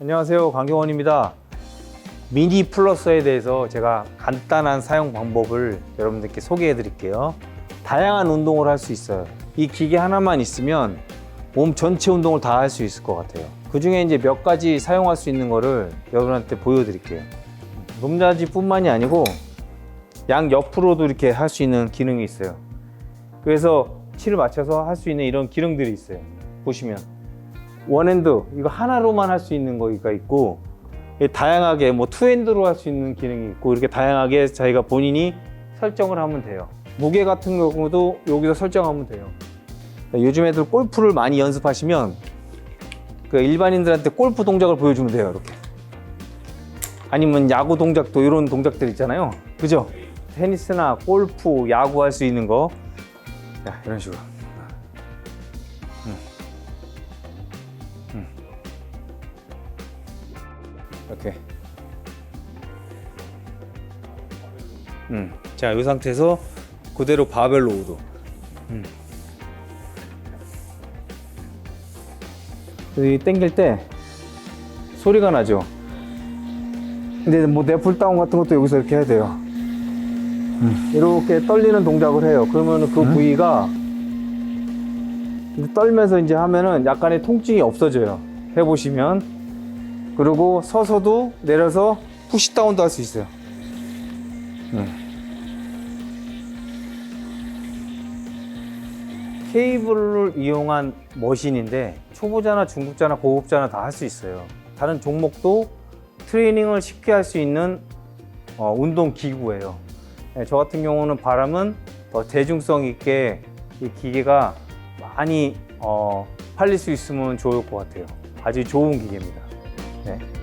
안녕하세요. 강경원입니다. 미니 플러스에 대해서 제가 간단한 사용 방법을 여러분들께 소개해 드릴게요. 다양한 운동을 할 수 있어요. 이 기계 하나만 있으면 몸 전체 운동을 다 할 수 있을 것 같아요. 그 중에 이제 몇 가지 사용할 수 있는 거를 여러분한테 보여 드릴게요. 높낮이 뿐만이 아니고 양 옆으로도 이렇게 할 수 있는 기능이 있어요. 그래서 치를 맞춰서 할 수 있는 이런 기능들이 있어요. 보시면 원핸드 이거 하나로만 할 수 있는 거가 있고 다양하게 뭐 투핸드로 할 수 있는 기능이 있고 이렇게 다양하게 자기가 본인이 설정을 하면 돼요. 무게 같은 경우도 여기서 설정하면 돼요. 요즘 애들 골프를 많이 연습하시면 그 일반인들한테 골프 동작을 보여주면 돼요. 이렇게. 아니면 야구 동작도 이런 동작들 있잖아요. 그죠? 테니스나 골프, 야구 할 수 있는 거. 자, 이런 식으로. 이렇게. 음. 자, 이 상태에서 그대로 바벨 로 우도. 음. 여기 당길 때 소리가 나죠. 근데 뭐 넷풀 다운 같은 것도 여기서 이렇게 해야 돼요. 음. 이렇게 떨리는 동작을 해요. 그러면 그 부위가 떨면서 이제 하면은 약간의 통증이 없어져요. 해보시면. 그리고 서서도 내려서 푸시 다운도 할 수 있어요. 음. 케이블을 이용한 머신인데 초보자나 중급자나 고급자나 다 할 수 있어요. 다른 종목도 트레이닝을 쉽게 할 수 있는 어, 운동 기구예요. 네, 저 같은 경우는 바람은 더 대중성 있게 이 기계가 많이 어, 팔릴 수 있으면 좋을 것 같아요. 아주 좋은 기계입니다. 네.